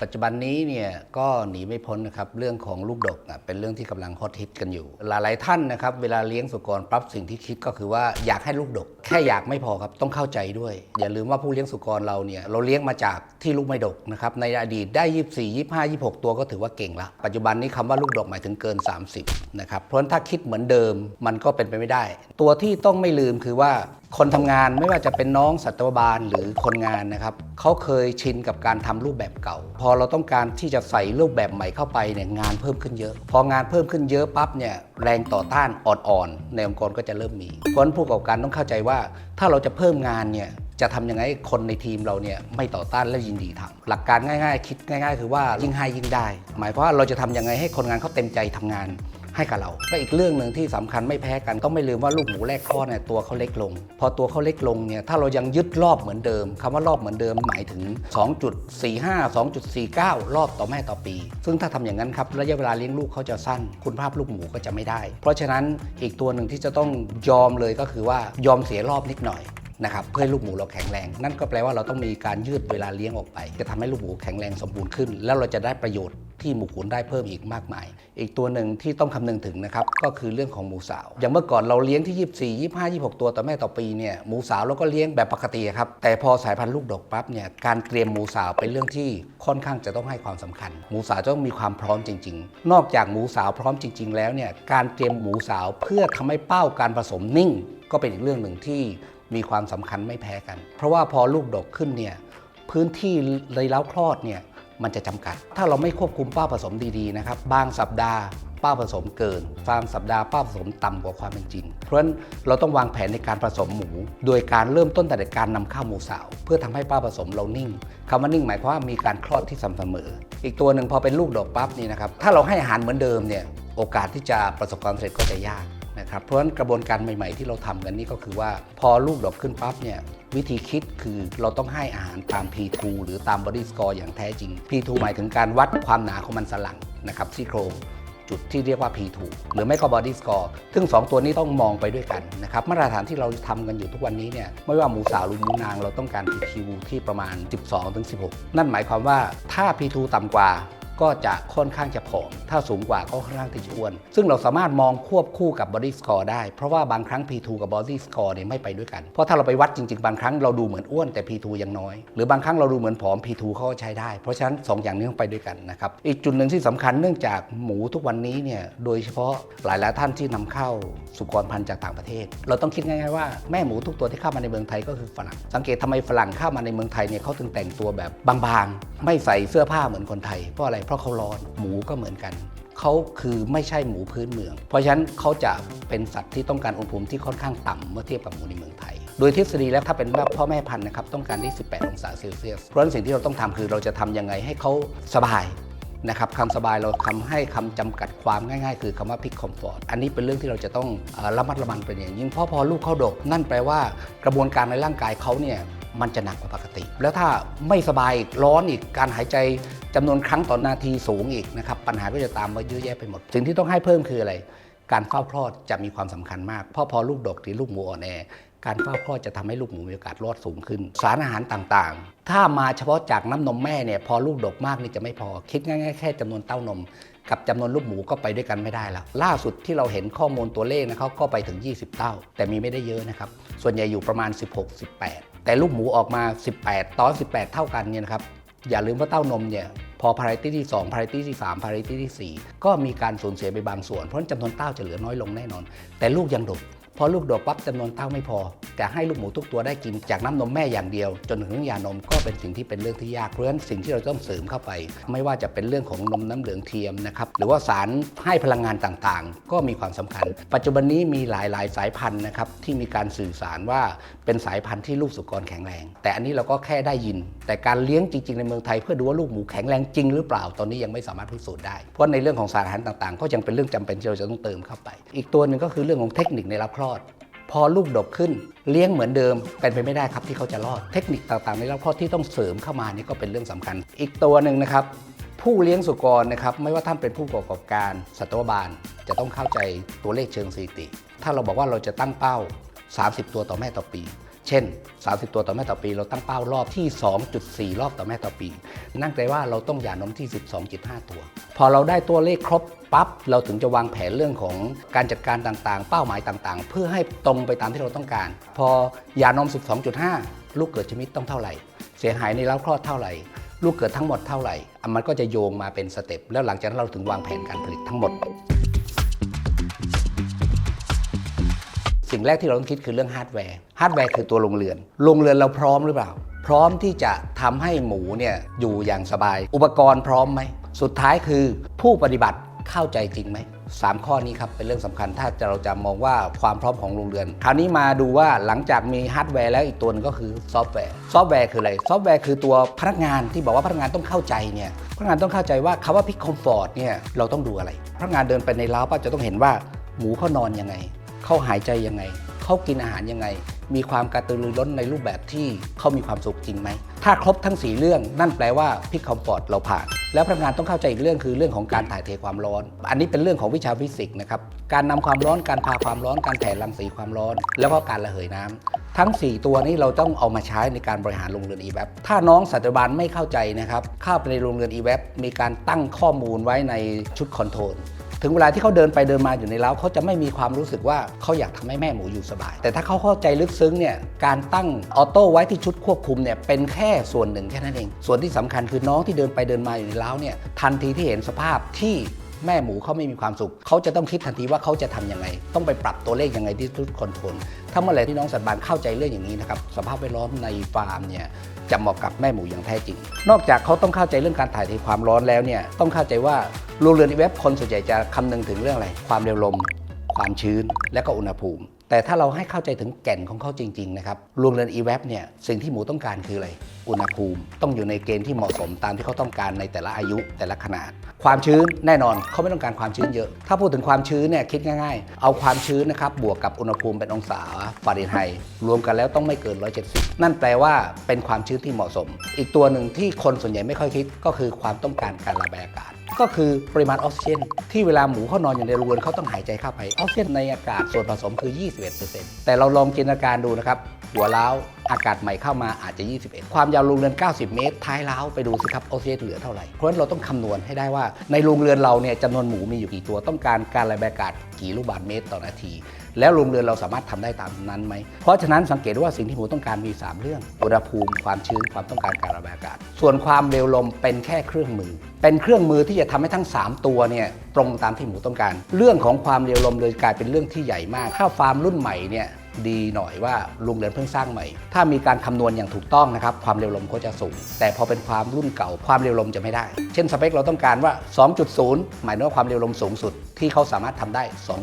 ปัจจุบันนี้เนี่ยก็หนีไม่พ้นนะครับเรื่องของลูกดกเป็นเรื่องที่กำลังฮอตฮิตกันอยู่ หลายๆท่านนะครับเวลาเลี้ยงสุกรปั๊บสิ่งที่คิดก็คือว่าอยากให้ลูกดก แค่อยากไม่พอครับต้องเข้าใจด้วย อย่าลืมว่าผู้เลี้ยงสุกรเราเนี่ยเราเลี้ยงมาจากที่ลูกไม่ดกนะครับในอดีตได้ 24 25 26 ตัวก็ถือว่าเก่งละปัจจุบันนี้คำว่าลูกดกหมายถึงเกิน 30นะครับเพราะฉะนั้นถ้าคิดเหมือนเดิมมันก็เป็นไปไม่ได้ ตัวที่ต้องไม่ลืมคือว่าคนทำงานไม่ว่าจะเป็นน้องสัตวบาลหรือคนงานนะครับเขาเคยชินกับการทำรูปแบบเก่า พอเราต้องการที่จะใส่รูปแบบใหม่เข้าไปเนี่ยงานเพิ่มขึ้นเยอะ พองานเพิ่มขึ้นเยอะปั๊บเนี่ยแรงต่อต้านอ่อนๆในองค์กรก็จะเริ่มมีเพราะฉะนั้นผู้ประกอบการต้องเข้าใจว่า ถ้าเราจะเพิ่มงานเนี่ยจะทำยังไงคนในทีมเราเนี่ยไม่ต่อต้านและยินดีทำหลักการง่าย ๆ คิดง่าย ๆ คือว่ายิ่งให้ยิ่งได้ หมายความว่าเราจะทำยังไงให้คนงานเขาเต็มใจทำงาน ให้กับเราและอีกเรื่องหนึ่งที่สำคัญไม่แพ้กันต้องไม่ลืมว่าลูกหมูแรกคลอดเนี่ยตัวเขาเล็กลง พอตัวเขาเล็กลงเนี่ยถ้าเรายังยึดรอบเหมือนเดิมคำว่ารอบเหมือนเดิมหมายถึง 2.45 2.49 รอบต่อแม่ต่อปี ซึ่งถ้าทำอย่างนั้นครับระยะเวลาเลี้ยงลูกเขาจะสั้น คุณภาพลูกหมูก็จะไม่ได้ เพราะฉะนั้นอีกตัวหนึ่งที่จะต้องยอมเลยก็คือว่ายอมเสียรอบนิดหน่อย นะครับเพื่อให้ลูกหมูเราแข็งแรง นั่นก็แปลว่าเราต้องมีการยืดเวลาเลี้ยงออกไป จะทำให้ลูกหมูแข็งแรงสมบูรณ์ขึ้น แล้วเราจะได้ประโยชน์ที่หมูขุนได้เพิ่มอีกมากมาย อีกตัวหนึ่งที่ต้องคำนึงถึงนะครับก็คือเรื่องของหมูสาว อย่างเมื่อก่อนเราเลี้ยงที่ 24 25 26 ตัวต่อแม่ต่อปีเนี่ยหมูสาวเราก็เลี้ยงแบบปกติครับแต่พอสายพันธุ์ลูกดกปั๊บเนี่ยการเตรียมหมูสาวเป็นเรื่องที่ค่อนข้างจะต้องให้ความสำคัญ หมูสาวต้องมีความพร้อมจริง ๆ นอกจากหมูสาวพร้อมจริง ๆ แล้วเนี่ยการเตรียมหมูสาวเพื่อทำให้เป้าการผสมนิ่ง ก็เป็นอีกเรื่องหนึ่งที่ มีความสำคัญไม่แพ้กัน เพราะว่าพอลูกดกขึ้นเนี่ยพื้นที่เลยเล้าคลอดเนี่ยมันจะจำกัด ถ้าเราไม่ควบคุมป้าผสมดีๆนะครับบางสัปดาห์ป้าผสมเกินบางสัปดาห์ป้าผสมต่ำกว่าความเป็นจริง เพราะฉะนั้นเราต้องวางแผนในการผสมหมู โดยการเริ่มต้นแต่การนำเข้าวหมูสาว เพื่อทำให้ป้าผสมเรานิ่งคำว่านิ่งหมายความว่ามีการคลอดที่สม่ำเสมอ อีกตัวหนึ่งพอเป็นลูกดอกปั๊บนี่นะครับถ้าเราให้อาหารเหมือนเดิมเนี่ยโอกาสที่จะประสบความสำเร็จก็จะยาก นะครับเพราะฉะนั้นกระบวนการใหม่ ๆ ที่เราทำกันนี่ก็คือว่า พอลูกดอกขึ้นปั๊บเนี่ยวิธีคิดคือเราต้องให้อาหารตาม P2 หรือตาม Body Score อย่างแท้จริง P2 หมายถึงการวัดความหนาของมันสลังนะครับซี่โครงจุดที่เรียกว่า P2 หรือไม่ก็ Body Score ซึ่ง 2 ตัวนี้ต้องมองไปด้วยกันนะครับ มาตรฐานที่เราทำกันอยู่ทุกวันนี้เนี่ย ไม่ว่าหมูสาวหรือหมูนางเราต้องการ P2 ที่ประมาณ 12-16 นั่นหมายความว่าถ้า P2 ต่ำกว่า ก็จะค่อนข้างจะผอม ถ้าสูงกว่าก็ค่อนข้างที่จะอ้วน ซึ่งเราสามารถมองควบคู่กับ body score ได้ เพราะว่าบางครั้ง P2 กับ body score เนี่ยไม่ไปด้วยกัน เพราะถ้าเราไปวัดจริง ๆ บางครั้งเราดูเหมือนอ้วนแต่ P2 ยังน้อย หรือบางครั้งเราดูเหมือนผอม P2 เขาก็ใช้ได้ เพราะฉะนั้น 2 อย่างนี้ต้องไปด้วยกันนะครับ อีกจุดหนึ่งที่สำคัญเนื่องจากหมูทุกวันนี้เนี่ย โดยเฉพาะหลายๆท่านที่นำเข้าสุกรพันธุ์จากต่างประเทศ เราต้องคิดง่ายๆว่าแม่หมูทุกตัวที่เข้ามาในเมืองไทยก็คือฝรั่ง สังเกตทำไมฝรั่งเข้ามาในเมืองไทยเนี่ยเขาถึงแต่งตัวแบบบางๆ ไม่ใส่เสื้อผ้าเหมือนคนไทยเพราะอะไรเพราะเขาร้อนหมูก็เหมือนกันเขาคือไม่ใช่หมูพื้นเมือง เพราะฉะนั้นเขาจะเป็นสัตว์ที่ต้องการอุณหภูมิที่ค่อนข้างต่ำเมื่อเทียบกับหมูในเมืองไทย โดยทฤษฎีแล้วถ้าเป็นว่าพ่อแม่พันธุ์นะครับต้องการที่18 องศาเซลเซียส เพราะฉะนั้นสิ่งที่เราต้องทำคือเราจะทำยังไงให้เขาสบายนะครับคำสบายเราทำให้คำจำกัดความง่ายๆ คือคำว่าพิกคอมฟอร์ตอันนี้เป็นเรื่องที่เราจะต้องระมัดระวังเป็นอย่างยิ่งเพราะพอลูกเขาดก นั่นแปลว่ากระบวนการในร่างกายเขาเนี่ย มันจะหนักกว่าปกติ แล้วถ้าไม่สบายร้อนอีกการหายใจจำนวนครั้งต่อนาทีสูงอีกนะครับปัญหาก็จะตามมาเยอะแยะไปหมด สิ่งที่ต้องให้เพิ่มคืออะไร การเฝ้าคลอดจะมีความสำคัญมากเพราะพอลูกดกหรือลูกหมูอ่อนแอการเฝ้าคลอดจะทำให้ลูกหมูมีโอกาสรอดสูงขึ้น สารอาหารต่างๆ ถ้ามาเฉพาะจากน้ำนมแม่เนี่ยพอลูกดกมากนี่จะไม่พอ คิดง่ายๆแค่จำนวนเต้านม กับจำนวนลูกหมูก็ไปด้วยกันไม่ได้แล้ว ล่าสุดที่เราเห็นข้อมูลตัวเลขนะครับก็ไปถึง 20 เต้า แต่มีไม่ได้เยอะนะครับ ส่วนใหญ่อยู่ประมาณ 16 18 แต่ลูกหมูออกมา 18 ตอน 18 เท่ากันเนี่ยนะครับอย่าลืมว่าเต้านมเนี่ยพอพาริตี้ที่ 2 พาริตี้ที่ 3 พาริตี้ที่ 4 ก็มีการสูญเสียไปบางส่วน เพราะจำนวนเต้าจะเหลือน้อยลงแน่นอน แต่ลูกยังดกพอลูกดกปั๊บจำนวนเต้าไม่พอ แต่ให้ลูกหมูทุกตัวได้กินจากน้ำนมแม่อย่างเดียว จนถึงยานมก็เป็นสิ่งที่เป็นเรื่องที่ยากเพราะฉะนั้นสิ่งที่เราต้องเสริมเข้าไป ไม่ว่าจะเป็นเรื่องของนมน้ำเหลืองเทียมนะครับหรือว่าสารให้พลังงานต่างๆ ก็มีความสำคัญ ปัจจุบันนี้มีหลายๆ สายพันธุ์นะครับที่มีการสื่อสารว่าเป็นสายพันธุ์ที่ลูกสุกรแข็งแรง แต่อันนี้เราก็แค่ได้ยิน แต่การเลี้ยงจริง ๆ ในเมืองไทยเพื่อดูว่าลูกหมูแข็งแรงจริงหรือเปล่าตอนนี้ยังไม่สามารถพิสูจน์ได้เพราะในเรื่องของสารอาหารต่างๆ ก็ยังเป็นเรื่องจำเป็นที่เราจะต้องเติมเข้าไป อีกตัวหนึ่งก็คือเรื่องของเทคนิคในรับคลอด พอลูกดกขึ้น เลี้ยงเหมือนเดิมเป็นไปไม่ได้ครับที่เขาจะรอด เทคนิคต่างๆในรอบครอดที่ต้องเสริมเข้ามานี่ก็เป็นเรื่องสำคัญ อีกตัวหนึ่งนะครับผู้เลี้ยงสุกรนะครับไม่ว่าท่านเป็นผู้ประกอบการสัตวบาล จะต้องเข้าใจตัวเลขเชิงสถิติ ถ้าเราบอกว่าเราจะตั้งเป้า 30 ตัวต่อแม่ต่อปี เช่น 30 ตัวต่อแม่ต่อปี เราตั้งเป้ารอบที่ 2.4 รอบต่อแม่ต่อปี นั่นแปลว่าเราต้องหย่านมที่ 12.5 ตัว พอเราได้ตัวเลขครบปั๊บเราถึงจะวางแผนเรื่องของการจัดการต่างๆ เป้าหมายต่างๆ เพื่อให้ตรงไปตามที่เราต้องการ พอหย่านม 12.5 ลูกเกิดชนิดต้องเท่าไหร่ เสียหายในเล้าคลอดเท่าไหร่ลูกเกิดทั้งหมดเท่าไหร่ มันก็จะโยงมาเป็นสเต็ป แล้วหลังจากนั้นเราถึงวางแผนการผลิตทั้งหมด สิ่งแรกที่เราต้องคิดคือเรื่องฮาร์ดแวร์ ฮาร์ดแวร์คือตัวโรงเรือน โรงเรือนเราพร้อมหรือเปล่า พร้อมที่จะทำให้หมูเนี่ยอยู่อย่างสบาย อุปกรณ์พร้อมไหม สุดท้ายคือผู้ปฏิบัติเข้าใจจริงไหมสามข้อนี้ครับเป็นเรื่องสำคัญถ้าเราจะมองว่าความพร้อมของโรงเรือน คราวนี้มาดูว่าหลังจากมีฮาร์ดแวร์แล้วอีกตัวนึงก็คือซอฟต์แวร์ ซอฟต์แวร์คืออะไร ซอฟต์แวร์คือตัวพนักงานที่บอกว่าพนักงานต้องเข้าใจเนี่ยพนักงานต้องเข้าใจว่าคำว่าพิกคอมฟอร์ตเนี่ยเราต้องดูอะไร พนักงานเดินไปในเล้าป้าจะต้องเห็นว่าหมูเขานอนยังไง เขาหายใจยังไง เขากินอาหารยังไง มีความกระตือรือร้นในรูปแบบที่เขามีความสุขจริงไหม ถ้าครบทั้ง 4 เรื่องนั่นแปลว่าพิกคอมฟอร์ตเราผ่าน แล้วพนักงานต้องเข้าใจอีกเรื่องคือเรื่องของการถ่ายเทความร้อน อันนี้เป็นเรื่องของวิชาฟิสิกส์นะครับ การนำความร้อน การพาความร้อน การแผ่รังสีความร้อน แล้วก็การระเหยน้ำทั้ง 4 ตัวนี้เราต้องเอามาใช้ในการบริหารโรงเรือน e-web ถ้าน้องสัตวบาลไม่เข้าใจนะครับเข้าไปในโรงเรือน e-web มีการตั้งข้อมูลไว้ในชุดคอนโทรล ถึงเวลาที่เขาเดินไปเดินมาอยู่ในเล้าเขาจะไม่มีความรู้สึกว่าเขาอยากทำให้แม่หมูอยู่สบาย แต่ถ้าเขาเข้าใจลึกซึ้งเนี่ยการตั้งออโต้ไว้ที่ชุดควบคุมเนี่ยเป็นแค่ส่วนหนึ่งแค่นั้นเอง ส่วนที่สำคัญคือน้องที่เดินไปเดินมาอยู่ในเล้าเนี่ยทันทีที่เห็นสภาพที่ แม่หมูเขาไม่มีความสุข เขาจะต้องคิดทันทีว่าเขาจะทำยังไง ต้องไปปรับตัวเลขยังไงที่ทุกคอนโทรลถ้าเมื่อไหร่ที่น้องสัตว์บานเข้าใจเรื่องอย่างนี้นะครับสภาพแวดล้อมในฟาร์มเนี่ยจะเหมาะกับแม่หมูอย่างแท้จริง นอกจากเขาต้องเข้าใจเรื่องการถ่ายเทความร้อนแล้วเนี่ยต้องเข้าใจว่าโรงเรือนอีเว็บคนส่วนใหญ่จะคำนึงถึงเรื่องอะไร ความเร็วลม ความชื้นและก็อุณหภูมิ แต่ถ้าเราให้เข้าใจถึงแก่นของเขาจริง ๆ นะครับโรงเรือนอีเว็บเนี่ยสิ่งที่หมูต้องการคืออะไร อุณหภูมิ ต้องอยู่ในเกณฑ์ที่เหมาะสมตามที่เขาต้องการในแต่ละอายุแต่ละขนาด ความชื้นแน่นอนเขาไม่ต้องการความชื้นเยอะ ถ้าพูดถึงความชื้นเนี่ยคิดง่ายๆ เอาความชื้นนะครับบวกกับอุณหภูมิเป็นองศาฟาเรนไฮต์รวมกันแล้วต้องไม่เกิน 170 นั่นแปลว่าเป็นความชื้นที่เหมาะสม อีกตัวหนึ่งที่คนส่วนใหญ่ไม่ค่อยคิดก็คือความต้องการการระบายอากาศ ก็คือปริมาณออกซิเจนที่เวลาหมูเขานอนอยู่ในรูนเขาต้องหายใจเข้าไปออกซิเจนในอากาศส่วนผสมคือ 21%แต่เราลองจินตนาการดูนะครับหัวเล้า อากาศใหม่เข้ามาอาจจะ 21 ความยาวโรงเรือน 90 เมตร ท้ายเล้าไปดูสิครับออกซิเจนเหลือเท่าไหร่ เพราะฉะนั้นเราต้องคำนวณให้ได้ว่าในโรงเรือนเราเนี่ยจำนวนหมูมีอยู่กี่ตัวต้องการการระบายอากาศกี่ลูกบาศก์เมตรต่อนาที แล้วโรงเรือนเราสามารถทำได้ตามนั้นไหม เพราะฉะนั้นสังเกตว่าสิ่งที่หมูต้องการมี 3 เรื่อง อุณหภูมิความชื้นความต้องการการระบายอากาศ ส่วนความเร็วลมเป็นแค่เครื่องมือ เป็นเครื่องมือที่จะทำให้ทั้ง 3 ตัวเนี่ยตรงตามที่หมูต้องการ เรื่องของความเร็วลมเลยกลายเป็นเรื่องที่ใหญ่มาก ถ้าฟาร์มรุ่นใหม่เนี่ย ดีหน่อยว่าโรงเรือนเพิ่งสร้างใหม่ ถ้ามีการคำนวณอย่างถูกต้องนะครับ ความเร็วลมก็จะสูง แต่พอเป็นความรุ่นเก่าความเร็วลมจะไม่ได้ เช่นสเปคเราต้องการว่า 2.0 หมายถึงว่าความเร็วลมสูงสุด ที่เขาสามารถทำได้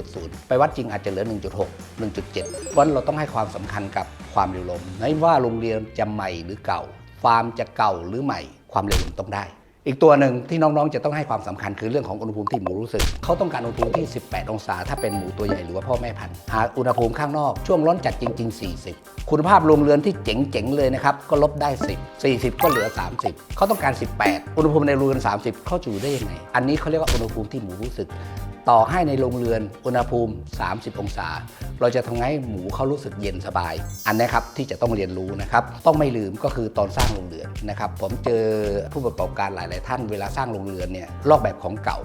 2.0 ไปวัดจริงอาจจะเหลือ 1.6 1.7 เพราะเราต้องให้ความสำคัญกับความเร็วลมไม่ว่าโรงเรียนจะใหม่หรือเก่าฟาร์มจะเก่าหรือใหม่ ความเร็วลมต้องได้ อีกตัวหนึ่งที่น้องๆ จะต้องให้ความสำคัญคือเรื่องของอุณหภูมิที่หมูรู้สึก เขาต้องการอุณหภูมิที่ 18 องศา ถ้าเป็นหมูตัวใหญ่หรือว่าพ่อแม่พันธุ์หากอุณหภูมิข้างนอกช่วงร้อนจัดจริง ๆ 40 คุณภาพโรงเรือนที่เจ๋งๆ เลยนะครับ ก็ลบได้ 10 40 ก็เหลือ 30 เขาต้องการ 18 อุณหภูมิในโรงเรือน 30 เขาจะอยู่ได้ยังไง อันนี้เขาเรียกว่าอุณหภูมิที่หมูรู้สึก ต่อให้ในโรงเรือนอุณหภูมิ 30 องศา เราจะทำให้หมูเขารู้สึกเย็นสบาย อันนี้ครับที่จะต้องเรียนรู้นะครับ ต้องไม่ลืมก็คือตอนสร้างโรงเรือนนะครับ ผมเจอผู้ประกอบการหลาย ๆ ท่านเวลาสร้างโรงเรือนเนี่ยลอกแบบของเก่า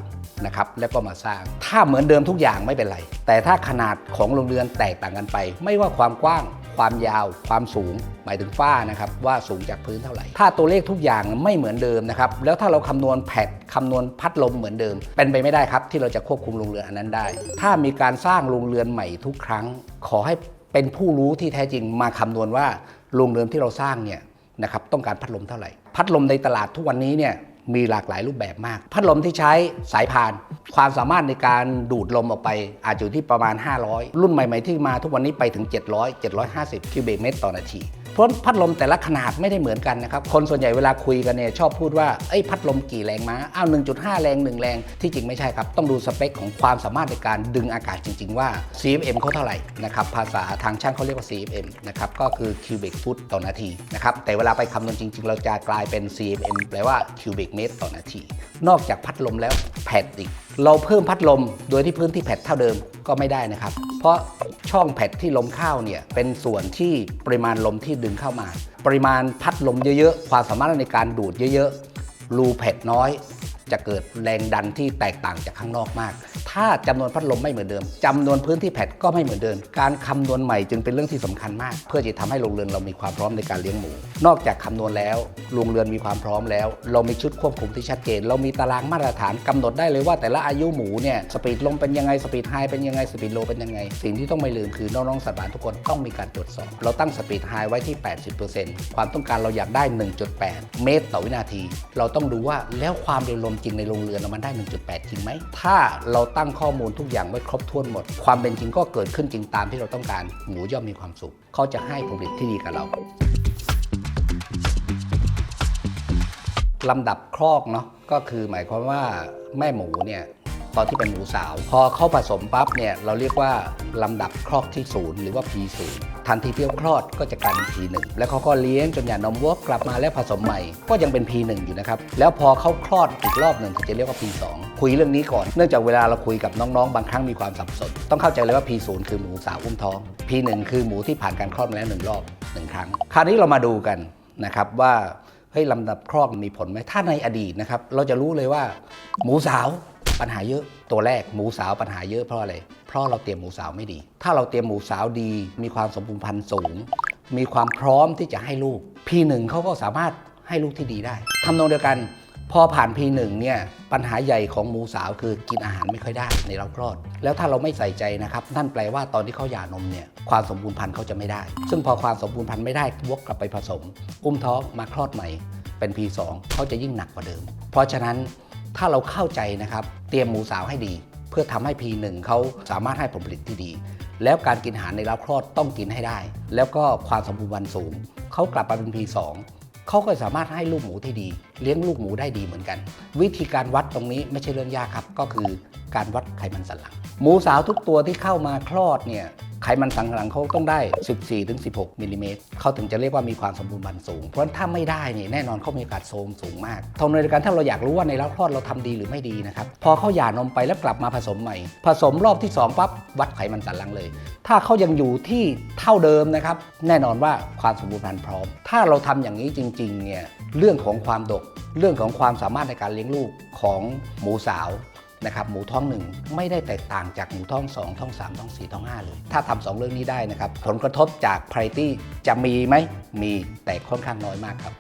นะครับแล้วก็มาสร้าง ถ้าเหมือนเดิมทุกอย่างไม่เป็นไร แต่ถ้าขนาดของโรงเรือนแตกต่างกันไป ไม่ว่าความกว้าง ความยาวความสูง หมายถึงฝ้านะครับว่าสูงจากพื้นเท่าไหร่ ถ้าตัวเลขทุกอย่างไม่เหมือนเดิมนะครับแล้วถ้าเราคำนวณแพดคำนวณพัดลมเหมือนเดิม เป็นไปไม่ได้ครับ ที่เราจะควบคุมโรงเรือนอันนั้นได้ ถ้ามีการสร้างโรงเรือนใหม่ทุกครั้ง ขอให้เป็นผู้รู้ที่แท้จริงมาคำนวณว่าโรงเรือนที่เราสร้างเนี่ยนะครับต้องการพัดลมเท่าไหร่ พัดลมในตลาดทุกวันนี้เนี่ย มีหลากหลายรูปแบบมาก พัดลมที่ใช้สายพาน ความสามารถในการดูดลมออกไปอาจอยู่ที่ประมาณ 500 รุ่นใหม่ ๆ ที่มาทุกวันนี้ไปถึง 700 750 คิวเบกเมตรต่อนาที เพราะพัดลมแต่ละขนาดไม่ได้เหมือนกันนะครับ คนส่วนใหญ่เวลาคุยกันเนี่ยชอบพูดว่าเอ้ยพัดลมกี่แรงม้าอ้าว1.5 แรง 1 แรง ที่จริงไม่ใช่ครับ ต้องดูสเปคของความสามารถในการดึงอากาศจริง ๆ ว่า CFM เขาเท่าไหร่นะครับ ภาษาทางช่างเขาเรียกว่า CFM นะครับ ก็คือ cubic foot ต่อนาทีนะครับ แต่เวลาไปคำนวณจริง ๆ เราจะกลายเป็น CFM แปลว่า cubic meter ต่อนาที นอกจากพัดลมแล้วแผดอีก เราเพิ่มพัดลมโดยที่พื้นที่แผดเท่าเดิมก็ไม่ได้นะครับ เพราะช่องแผดที่ลมเข้าเนี่ยเป็นส่วนที่ปริมาณลมที่ดึงเข้ามา ปริมาณพัดลมเยอะๆ ความสามารถในการดูดเยอะๆรูแผดน้อย จะเกิดแรงดันที่แตกต่างจากข้างนอกมาก ถ้าจำนวนพัดลมไม่เหมือนเดิมจำนวนพื้นที่แผดก็ไม่เหมือนเดิม การคำนวณใหม่จึงเป็นเรื่องที่สำคัญมาก เพื่อจะทำให้โรงเรือนเรามีความพร้อมในการเลี้ยงหมู นอกจากคำนวณแล้วโรงเรือนมีความพร้อมแล้ว เรามีชุดควบคุมที่ชัดเจน เรามีตารางมาตรฐานกำหนดได้เลยว่าแต่ละอายุหมูเนี่ยสปีดลมเป็นยังไงสปีดไฮเป็นยังไงสปีดโลเป็นยังไง สิ่งที่ต้องไม่ลืมคือน้องๆสัตว์ป่าทุกคนต้องมีการตรวจสอบเราตั้งสปีดไฮไว้ที่ 80%ความต้องการเราอยากได้ 1.8 เมตรต่อวินาที เราต้องดูว่าแล้วความเร็วลมจริงในโรงเรือนมันได้ 1.8 จริงไหมถ้าเราตั้ง้งข้อมูลทุกอย่างไว้ครบถ้วนหมด ความเป็นจริงก็เกิดขึ้นจริงตามที่เราต้องการหมูย่อมมีความสุขเขาจะให้ผลผลิตที่ดีกับเราลำดับคลอกเนาะก็คือหมายความว่าแม่หมูเนี่ยตอนที่เป็นหมูสาว พอเข้าผสมปั๊บเนี่ยเราเรียกว่าลำดับคลอกที่ศูนย์หรือว่า P0 ทันทีที่เขาคลอดก็จะกลายเป็น P1 แล้วเขาก็เลี้ยงจนหย่านมวัวกลับมาแล้วผสมใหม่ ก็ยังเป็น P1 อยู่นะครับ แล้วพอเขาคลอดอีกรอบหนึ่งถึงจะเรียกว่า P2 คุยเรื่องนี้ก่อน เนื่องจากเวลาเราคุยกับน้องๆ บางครั้งมีความสับสน ต้องเข้าใจเลยว่า P0 คือหมูสาวอุ้มท้อง P1 คือหมูที่ผ่านการคลอดมาแล้วหนึ่งรอบหนึ่งครั้ง คราวนี้เรามาดูกันนะครับว่าเฮ้ยลำดับคลอกมีผลไหมถ้าในอดีตนะครับเราจะรู้เลยว่า หมูสาวปัญหาเยอะตัวแรกหมูสาวปัญหาเยอะเพราะอะไร เพราะเราเตรียมหมูสาวไม่ดี ถ้าเราเตรียมหมูสาวดี มีความสมบูรณ์พันธุ์สูง มีความพร้อมที่จะให้ลูก P1 เขาก็สามารถให้ลูกที่ดีได้ทำนองเดียวกัน พอผ่าน P1 เนี่ยปัญหาใหญ่ของหมูสาวคือกินอาหารไม่ค่อยได้ในเราคลอด แล้วถ้าเราไม่ใส่ใจนะครับนั่นแปลว่าตอนที่เขาหย่านมเนี่ยความสมบูรณ์พันธุ์เขาจะไม่ได้ ซึ่งพอความสมบูรณ์พันธุ์ไม่ได้วกกลับไปผสม อุ้มท้องมาคลอดใหม่เป็น P2 เขาจะยิ่งหนักกว่าเดิม เพราะฉะนั้นถ้าเราเข้าใจนะครับเตรียมหมูสาวให้ดี เพื่อทำให้ P1 เขาสามารถให้ผลผลิตที่ดี แล้วการกินอาหารในเล้าคลอดต้องกินให้ได้ แล้วก็ความสมบูรณ์วันสูงเขากลับมาเป็น P2 เขาก็สามารถให้ลูกหมูที่ดี เลี้ยงลูกหมูได้ดีเหมือนกัน วิธีการวัดตรงนี้ไม่ใช่เรื่องยากครับ ก็คือการวัดไขมันสันหลัง หมูสาวทุกตัวที่เข้ามาคลอดเนี่ยไขมันสันหลังเขาต้องได้ 14-16มิลลิเมตรเขาถึงจะเรียกว่ามีความสมบูรณ์วันสูง เพราะฉะนั้นถ้าไม่ได้เนี่ยแน่นอนเขามีโอกาสโทรมสูงมากทางในการถ้าเราอยากรู้ว่าในเล้าคลอดเราทำดีหรือไม่ดีนะครับ พอเขาหย่านมไปแล้วกลับมาผสมใหม่ ผสมรอบที่สองปั๊บวัดไขมันสันหลังเลย ถ้าเขายังอยู่ที่เท่าเดิมนะครับ แน่นอนว่าความสมบูรณ์พันธุ์พร้อม ถ้าเราทำอย่างนี้จริงๆเนี่ยเรื่องของความดก เรื่องของความสามารถในการเลี้ยงลูกของหมูสาวนะครับหมูท้องหนึ่งไม่ได้แตกต่างจากหมูท้อง 2 ท้อง 3 ท้อง 4 ท้อง 5 เลย ถ้าทำสองเรื่องนี้ได้นะครับ ผลกระทบจากไพรตี้จะมีไหมมีแต่ค่อนข้างน้อยมากครับ